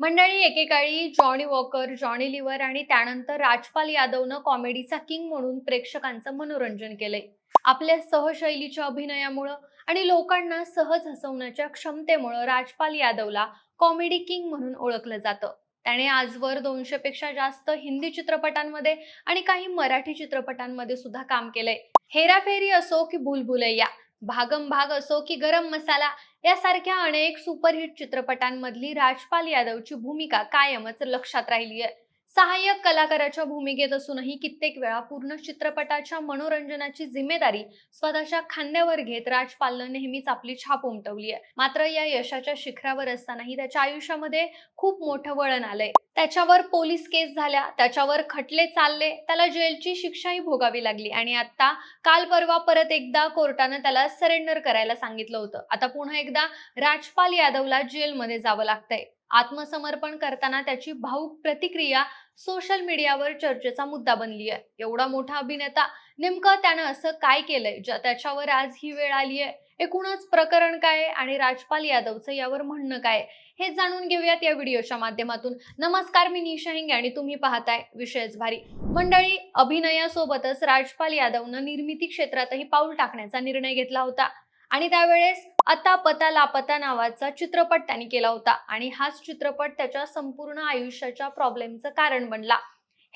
मंडळी एकेकाळी Johnny walker Johnny liver आणि त्यानंतर राजपाल यादवनं कॉमेडीचा किंग म्हणून प्रेक्षकांचं मनोरंजन केलंय. आपल्या सहशैलीच्या अभिनयामुळं आणि लोकांना सहज हसवण्याच्या क्षमतेमुळं राजपाल यादवला कॉमेडी किंग म्हणून ओळखलं जातं. त्याने आजवर दोनशे पेक्षा जास्त हिंदी चित्रपटांमध्ये आणि काही मराठी चित्रपटांमध्ये सुद्धा काम केलंय. हेराफेरी असो की भूलभुलैया भागम भाग असो की गरम मसाला यासारख्या अनेक सुपरहिट चित्रपटांमधली राजपाल यादवची भूमिका कायमच लक्षात राहिली आहे सहाय्यक कलाकाराच्या भूमिकेत असूनही कित्येक वेळा पूर्ण चित्रपटाच्या मनोरंजनाची जिम्मेदारी स्वतःच्या खांद्यावर घेत राजपालनं नेहमीच आपली छाप उमटवली आहे. मात्र या यशाच्या शिखरावर असतानाही त्याच्या आयुष्यामध्ये खूप मोठं वळण आलंय. त्याच्यावर पोलीस केस झाल्या त्याच्यावर खटले चालले त्याला जेलची शिक्षाही भोगावी लागली आणि आता काल परवा परत एकदा कोर्टानं त्याला सरेंडर करायला सांगितलं होतं. आता पुन्हा एकदा राजपाल यादवला जेलमध्ये जावं लागतंय. आत्मसमर्पण करताना त्याची भाऊक प्रतिक्रिया सोशल मीडियावर चर्चेचा मुद्दा बनली आहे. एवढा मोठा अभिनेता नेमकं त्यानं असं काय केलंय? ज्या त्याच्यावर आज ही वेळ आली आहे. एकूणच प्रकरण काय आहे आणि राजपाल यादवचं यावर म्हणणं काय आहे? हे जाणून घेऊयात या व्हिडिओच्या माध्यमातून. नमस्कार मी निशा हिंगे आणि तुम्ही पाहताय विषयच भारी. मंडळी अभिनयासोबतच राजपाल यादवनं निर्मिती क्षेत्रातही पाऊल टाकण्याचा निर्णय घेतला होता. आणि त्यावेळेस अता पता लापता नावाचा चित्रपट त्यांनी केला होता. आणि हाच चित्रपट त्याच्या संपूर्ण आयुष्याच्या प्रॉब्लेमचं कारण बनला.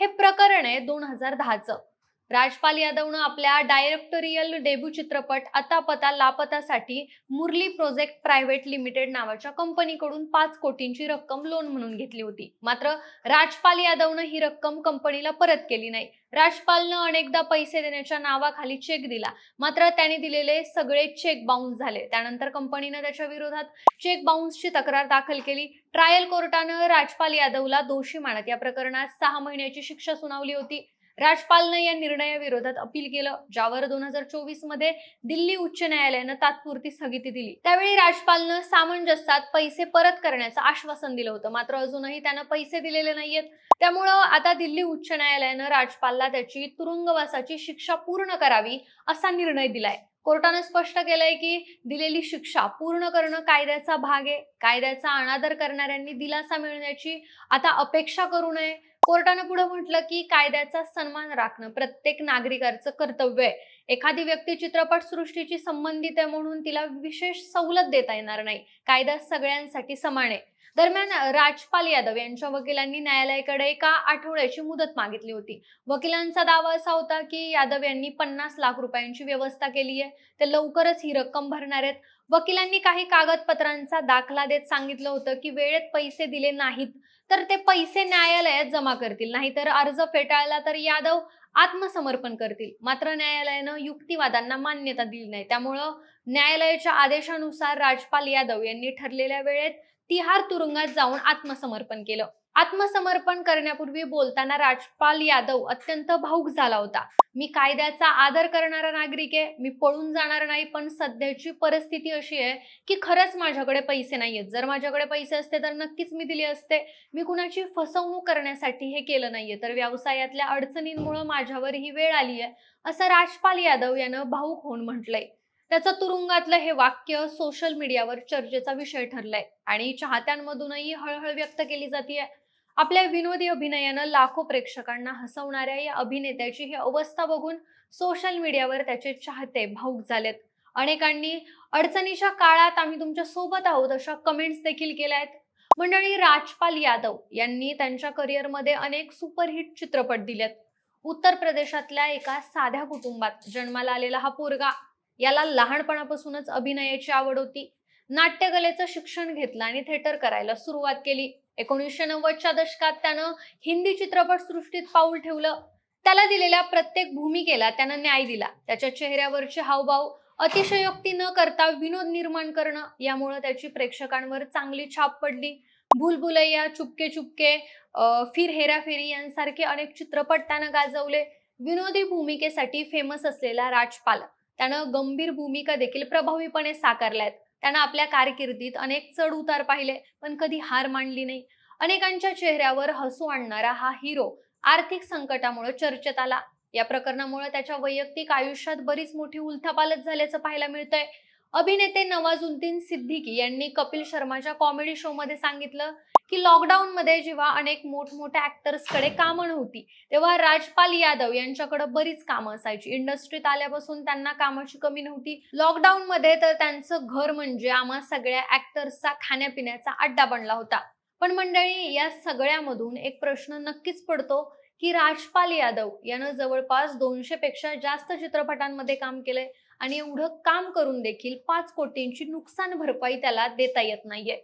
हे प्रकरण आहे दोन हजार दहाचं. राजपाल यादवनं आपल्या डायरेक्टोरियल डेब्यू चित्रपट आता पता लापतासाठी मुरली प्रोजेक्ट प्रायव्हेट लिमिटेड नावाच्या कंपनीकडून पाच कोटींची रक्कम लोन म्हणून घेतली होती. मात्र राजपाल यादवनं ही रक्कम कंपनीला परत केली नाही. राजपालनं अनेकदा पैसे देण्याच्या नावाखाली चेक दिला. मात्र त्याने दिलेले सगळे चेक बाउन्स झाले. त्यानंतर कंपनीनं त्याच्या विरोधात चेक बाउन्सची तक्रार दाखल केली. ट्रायल कोर्टानं राजपाल यादवला दोषी मानत या प्रकरणात सहा महिन्याची शिक्षा सुनावली होती. राजपालनं या निर्णयाविरोधात अपील केलं. ज्यावर दोन हजार चोवीसमध्ये दिल्ली उच्च न्यायालयानं तात्पुरती स्थगिती दिली. त्यावेळी राजपालनं सामंजस्यात पैसे परत करण्याचं आश्वासन दिलं होतं. मात्र अजूनही त्यानं पैसे दिलेले नाहीयेत. त्यामुळं आता दिल्ली उच्च न्यायालयानं राजपालला त्याची तुरुंगवासाची शिक्षा पूर्ण करावी असा निर्णय दिलाय. कोर्टानं स्पष्ट केलंय की दिलेली शिक्षा पूर्ण करणं कायद्याचा भाग आहे. कायद्याचा अनादर करणाऱ्यांनी दिलासा मिळण्याची आता अपेक्षा करू नये. कोर्टानं पुढे म्हटलं की कायद्याचा सन्मान राखणं प्रत्येक नागरिकाचं कर्तव्य आहे. एखादी व्यक्ती चित्रपट सृष्टीची संबंधित आहे म्हणून तिला विशेष सवलत देता येणार नाही. कायदा सगळ्यांसाठी समान आहे. दरम्यान राजपाल यादव यांच्या वकिलांनी न्यायालयाकडे एका आठवड्याची मुदत मागितली होती. वकिलांचा दावा असा होता की यादव यांनी पन्नास लाख रुपयांची व्यवस्था केली आहे. ते लवकरच ही रक्कम भरणार आहेत. वकिलांनी काही कागदपत्रांचा दाखला देत सांगितलं होतं की वेळेत पैसे दिले नाहीत तर ते पैसे न्यायालयात जमा करतील. नाहीतर अर्ज फेटाळला तर यादव आत्मसमर्पण करतील. मात्र न्यायालयानं युक्तिवादांना मान्यता दिली नाही. त्यामुळं न्यायालयाच्या आदेशानुसार राजपाल यादव यांनी ठरलेल्या वेळेत तिहार तुरुंगात जाऊन आत्मसमर्पण केलं. आत्मसमर्पण करण्यापूर्वी बोलताना राजपाल यादव अत्यंत भाऊक झाला होता. मी कायद्याचा आदर करणारा नागरिक आहे. मी पळून जाणार नाही पण सध्याची परिस्थिती अशी आहे की खरंच माझ्याकडे पैसे नाहीयेत. जर माझ्याकडे पैसे असते तर नक्कीच मी दिले असते. मी कुणाची फसवणूक करण्यासाठी हे केलं नाहीये. तर व्यवसायातल्या अडचणींमुळे माझ्यावर ही वेळ आली आहे असं राजपाल यादव यानं भाऊक होऊन म्हटलंय. त्याचं तुरुंगातलं हे वाक्य सोशल मीडियावर चर्चेचा विषय ठरलाय. आणि चाहत्यांमधूनही हळहळ व्यक्त केली जाते आपल्या विनोदी अभिनयानं लाखो प्रेक्षकांना हसवणाऱ्या या अभिनेत्याची ही अवस्था बघून सोशल मीडियावर त्याचे चाहते भाऊक झालेत. अनेकांनी अडचणीच्या काळात आम्ही तुमच्यासोबत आहोत अशा कमेंट्स देखील केल्या आहेत. मंडळी राजपाल यादव यांनी त्यांच्या करिअरमध्ये अनेक सुपरहिट चित्रपट दिलेत. उत्तर प्रदेशातल्या एका साध्या कुटुंबात जन्माला आलेला हा पोरगा याला लहानपणापासूनच अभिनयाची आवड होती. नाट्यकलेचं शिक्षण घेतलं आणि थिएटर करायला सुरुवात केली. एकोणीसशे नव्वदच्या दशकात त्यानं हिंदी चित्रपट सृष्टीत पाऊल ठेवलं. त्याला दिलेल्या प्रत्येक भूमिकेला त्यानं न्याय दिला. त्याच्या चेहऱ्यावरचे हावभाव अतिशयोक्ती न करता विनोद निर्माण करणं यामुळे त्याची प्रेक्षकांवर चांगली छाप पडली. भूलभुलैया चुपके चुपके फिर हेराफेरी यांसारखे अनेक चित्रपट त्यानं गाजवले. विनोदी भूमिकेसाठी फेमस असलेला राजपाल. त्यानं गंभीर भूमिका देखील प्रभावीपणे साकारल्यात. त्यानं आपल्या कारकिर्दीत अनेक चढ उतार पाहिले पण कधी हार मानली नाही. अनेकांच्या चेहऱ्यावर हसू आणणारा हा हिरो आर्थिक संकटामुळे चर्चेत आला. या प्रकरणामुळे त्याच्या वैयक्तिक आयुष्यात बरीच मोठी उलथापालट झाल्याचं पाहायला मिळतंय. अभिनेते नवाजुद्दीन सिद्दीकी यांनी कपिल शर्माच्या कॉमेडी शो मध्ये सांगितलं की लॉकडाऊन मध्ये जेव्हा अनेक मोठमोठ्या ऍक्टर्सकडे कामं नव्हती तेव्हा राजपाल यादव यांच्याकडे बरीच कामं असायची. इंडस्ट्रीत आल्यापासून त्यांना कामाची कमी नव्हती. लॉकडाऊन मध्ये तर त्यांचं घर म्हणजे आम्हा सगळ्या ऍक्टर्सचा खाण्यापिण्याचा अड्डा बनला होता. पण मंडळी या सगळ्यामधून एक प्रश्न नक्कीच पडतो की राजपाल यादव यानं जवळपास दोनशे पेक्षा जास्त चित्रपटांमध्ये काम केलंय. आणि एवढं काम करून देखील पाच कोटींची नुकसान भरपाई त्याला देता येत नाहीये.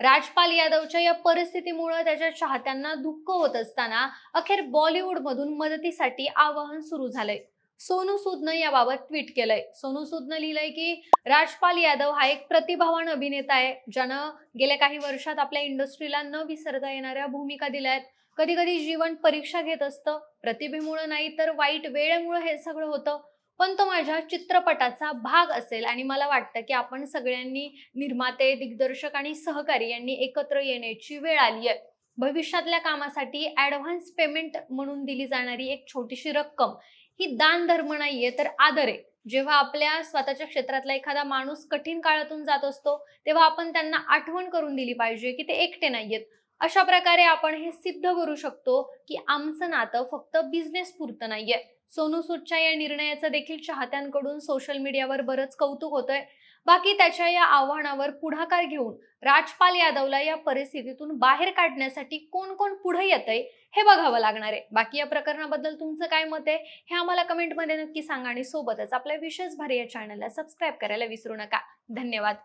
राजपाल यादवच्या या परिस्थितीमुळे त्याच्या चाहत्यांना दुःख होत असताना अखेर बॉलिवूड मधून मदतीसाठी आवाहन सुरू झालंय. सोनू सूदनं याबाबत ट्विट केलंय. सोनू सूदनं लिहिलंय की राजपाल यादव हा एक प्रतिभावान अभिनेता आहे ज्यानं गेल्या काही वर्षात आपल्या इंडस्ट्रीला न विसरता येणाऱ्या भूमिका दिल्या आहेत कधी कधी जीवन परीक्षा घेत असतं. प्रतिभेमुळे नाही तर वाईट वेळेमुळे हे सगळं होतं. पण तो माझ्या चित्रपटाचा भाग असेल आणि मला वाटतं की आपण सगळ्यांनी निर्माते दिग्दर्शक आणि सहकारी यांनी एकत्र येण्याची वेळ आली आहे. भविष्यातल्या कामासाठी ऍडव्हान्स पेमेंट म्हणून दिली जाणारी एक छोटीशी रक्कम ही दान धर्म नाहीये तर आदर आहे. जेव्हा आपल्या स्वतःच्या क्षेत्रातला एखादा माणूस कठीण काळातून जात असतो तेव्हा आपण त्यांना आठवण करून दिली पाहिजे की ते एकटे नाहीयेत. अशा प्रकारे आपण हे सिद्ध करू शकतो की आमचं नातं फक्त बिझनेस पुरतं नाहीये. सोनू सूदच्या या निर्णयाचं देखील चाहत्यांकडून सोशल मीडियावर बरंच कौतुक होतंय. बाकी त्याच्या या आव्हानावर पुढाकार घेऊन राजपाल यादवला या परिस्थितीतून बाहेर काढण्यासाठी कोण कोण पुढे येतंय हे बघावं लागणार आहे. बाकी या प्रकरणाबद्दल तुमचं काय मत आहे हे आम्हाला कमेंटमध्ये नक्की सांगा आणि सोबतच आपल्या विशेष भारी या चॅनलला सबस्क्राईब करायला विसरू नका. धन्यवाद.